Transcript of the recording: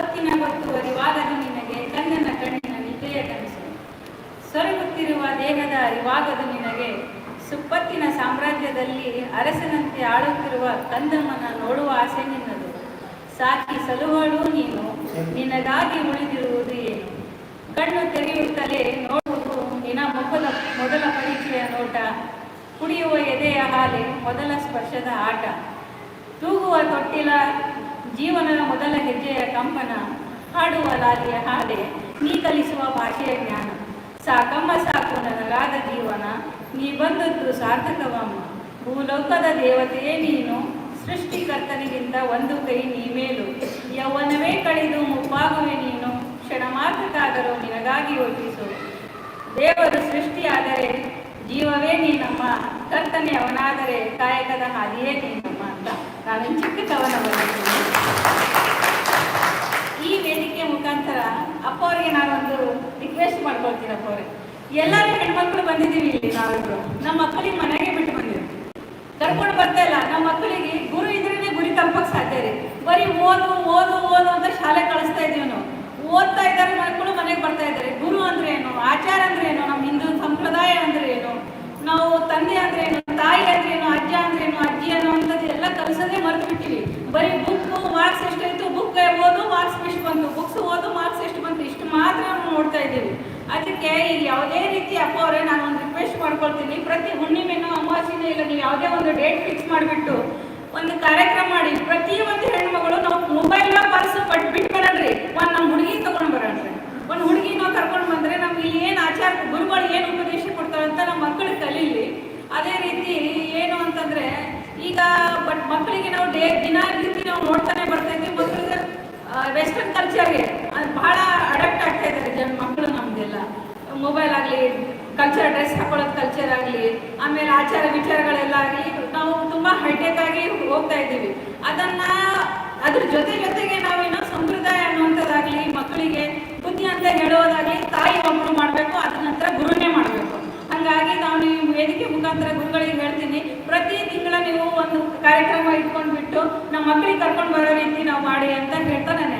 ಹೊತ್ತಿನ ಗೊತ್ತು ಅರಿವಾಗದು ನಿನಗೆ ಕಣ್ಣನ ಕಣ್ಣಿನ ನಿದ್ದೆಯ ಕನಸು. ಸೊರಗುತ್ತಿರುವ ದೇಹದ ಅರಿವಾಗದು ನಿನಗೆ. ಸುಪ್ಪತ್ತಿನ ಸಾಮ್ರಾಜ್ಯದಲ್ಲಿ ಅರಸನಂತೆ ಆಳುತ್ತಿರುವ ಕಂದಮ್ಮನ ನೋಡುವ ಆಸೆ ನಿನ್ನದು. ಸಾಕಿ ಸಲುವಳು ನೀನು, ನಿನಗಾಗಿ ಉಳಿದಿರುವುದು ಏನು? ಕಣ್ಣು ತೆರೆಯುತ್ತಲೇ ನೋಡುವುದು ನಿನ ಮೊದಲ ಮೊದಲ ಪರಿಚಯ ನೋಟ. ಕುಡಿಯುವ ಎದೆಯ ಹಾಲೆ ಮೊದಲ ಸ್ಪರ್ಶದ ಆಟ. ತೂಗುವ ತೊಟ್ಟಿಲ ಹೆಜ್ಜೆಯ ಕಂಪನ ಹಾಡುವ ಲಾಲಿಯ ಹಾಡೆ, ನೀ ಕಲಿಸುವ ಭಾಷೆಯ ಜ್ಞಾನ. ಸಾಕಮ್ಮ ಸಾಕು ನನಗಾದ ಜೀವನ, ನೀ ಬಂದದ್ದು ಸಾರ್ಥಕವಮ್ಮ. ಭೂಲೋಕದ ದೇವತೆಯೇ ನೀನು, ಸೃಷ್ಟಿಕರ್ತನಿಗಿಂತ ಒಂದು ಕೈ ನೀ ಮೇಲು. ಯೌವನವೇ ಕಳೆದು ಮುಪ್ಪಾಗುವೆ ನೀನು, ಕ್ಷಣ ಮಾತ್ರಕ್ಕಾದರೂ ನಿನಗಾಗಿ ಯೋಚಿಸು ದೇವರು ಸೃಷ್ಟಿಯಾದರೆ ಜೀವವೇ ನೀನಮ್ಮ, ಕರ್ತನೆ ಅವನಾದರೆ ಕಾಯಕದ ಹಾದಿಯೇ ನೀನಮ್ಮ ಅಂತ ನಾನು ಚಿಕ್ಕ ಕವನ ಬರೆದಿದ್ದೀನಿ ಈ ವೇದಿಕೆ ಮುಖಾಂತರ ಅಪ್ಪ ಅವರಿಗೆ ನಾನೊಂದು ರಿಕ್ವೆಸ್ಟ್ ಮಾಡ್ಕೊಳ್ತೀರಪ್ಪ ಅವ್ರೆ ಎಲ್ಲರೂ ಹೆಣ್ಮಕ್ಳು ಬಂದಿದ್ದೀವಿ ಇಲ್ಲಿ ನಾವಿಬ್ರು. ನಮ್ಮ ಮಕ್ಕಳಿಗೆ ಮನೆಗೆ ಬಿಟ್ಟು ಬಂದಿದ್ದೀವಿ. ಕರ್ಕೊಂಡು ಬರ್ತಾ ಇಲ್ಲ. ನಮ್ಮ ಮಕ್ಕಳಿಗೆ ಗುರು ಇದ್ರೇನೆ ಗುರಿ ತಲುಪಕ್ಕೆ ಸಾಧ್ಯ ರೀ ಬರೀ ಓದು ಓದು ಓದು ಅಂತ ಶಾಲೆ ಕಳಿಸ್ತಾ ಇದೀವಿ ನಾವು. ಓದ್ತಾ ಇದ್ದಾರೆ ಮಕ್ಕಳು ಮನೆಗೆ ಬರ್ತಾ ಇದ್ದಾರೆ. ಗುರು ಅಂದ್ರೆ ಏನು? ಆಚಾರ ಅಂದ್ರೆ ಏನು? ನಮ್ಮ ಹಿಂದೂ ಸಂಪ್ರದಾಯ ಅಂದ್ರೆ ಏನು? ನಾವು ತಂದೆ ಅಂದ್ರೆ ಏನು? ತಾಯಿ ಅಂದ್ರೆ ಏನು? ಅಜ್ಜ ಅಂದ್ರೆ ಏನು? ಅಜ್ಜಿ ಅನ್ನುವಂಥದ್ದು ಎಲ್ಲ ಕಲಿಸೋದೇ ಮರೆತು ಬಿಟ್ಟಿವಿ ಬರೀ ಬುಕ್ ಮಾರ್ಕ್ಸ್ ಎಷ್ಟಾಯ್ತು? ಬುಕ್ ಓದು ಮಾರ್ಕ್ಸ್ ಎಷ್ಟು ಬಂತು? ಬುಕ್ಸ್ ಓದು ಈಗ ಯಾವುದೇ ರೀತಿ ಅಪ್ಪ ಅವರೇ, ನಾನು ಒಂದು ರಿಕ್ವೆಸ್ಟ್ ಮಾಡ್ಕೊಳ್ತೀನಿ. ಪ್ರತಿ ಹುಣ್ಣಿಮೆನೋ ಅಮಾವಾಸ್ಯೆನೋ ಇಲ್ಲ, ನೀವು ಯಾವುದೇ ಒಂದು ಡೇಟ್ ಫಿಕ್ಸ್ ಮಾಡಿಬಿಟ್ಟು ಒಂದು ಕಾರ್ಯಕ್ರಮ ಮಾಡಿ. ಪ್ರತಿ ಒಂದು ಹೆಣ್ಮಗಳು ನಾವು ಮೊಬೈಲ್ನ ಪರ್ಸ್ ಬಟ್ ಬಿಟ್ಟು ಬರೋಣ್ರಿ ಒಂದು ನಮ್ಮ ಹುಡುಗಿ ತಗೊಂಡು ಬರೋಣ್ರಿ. ಒಂದು ಹುಡುಗಿನೋ ಕರ್ಕೊಂಡು ಬಂದ್ರೆ ನಮ್ಗೆ ಇಲ್ಲಿ ಏನು ಆಚಾರ, ಗುರುಗಳು ಏನು ಉಪದೇಶ ಕೊಡ್ತಾರೆ ಅಂತ ನಮ್ಮ ಮಕ್ಕಳು ಕಲೀಲಿ. ಅದೇ ರೀತಿ ಏನು ಅಂತಂದ್ರೆ, ಈಗ ಬಟ್ ಮಕ್ಕಳಿಗೆ ನಾವು ಡೇ, ದಿನ, ರೀತಿ ನಾವು ನೋಡ್ತಾನೆ ಬರ್ತಾ ಇದ್ದೀವಿ ಮಕ್ಕಳಿಗೆ ವೆಸ್ಟರ್ನ್ ಕಲ್ಚರ್ಗೆ ಅದು ಬಹಳ ಮೊಬೈಲ್ ಆಗಲಿ ಕಲ್ಚರ್ ಡ್ರೆಸ್ ಹಾಕೊಳ್ಳೋದು ಕಲ್ಚರ್ ಆಗಲಿ, ಆಮೇಲೆ ಆಚಾರ ವಿಚಾರಗಳೆಲ್ಲ ಆಗಲಿ, ನಾವು ತುಂಬ ಹೈಟೆಕ್ ಆಗಿ ಹೋಗ್ತಾ ಇದ್ದೀವಿ. ಅದನ್ನು, ಅದ್ರ ಜೊತೆ ಜೊತೆಗೆ ನಾವೇನು ಸಂಪ್ರದಾಯ ಅನ್ನುವಂಥದ್ದಾಗಲಿ, ಮಕ್ಕಳಿಗೆ ಬುದ್ಧಿ ಅಂತ ಹೇಳೋದಾಗಲಿ, ತಾಯಿ ಒಬ್ಬರು ಮಾಡಬೇಕು ಅದ ನಂತರ ಗುರುನೇ ಮಾಡಬೇಕು. ಹಾಗಾಗಿ ನಾವು ನೀವು ವೇದಿಕೆ ಮುಖಾಂತರ ಗುರುಗಳಿಗೆ ಹೇಳ್ತೀನಿ, ಪ್ರತಿ ತಿಂಗಳ ನೀವು ಒಂದು ಕಾರ್ಯಕ್ರಮ ಇಟ್ಕೊಂಡ್ಬಿಟ್ಟು ನಮ್ಮ ಮಕ್ಕಳಿಗೆ ಕರ್ಕೊಂಡು ಬರೋ ರೀತಿ ನಾವು ಮಾಡಿ ಅಂತ ಹೇಳ್ತಾ ನಾನು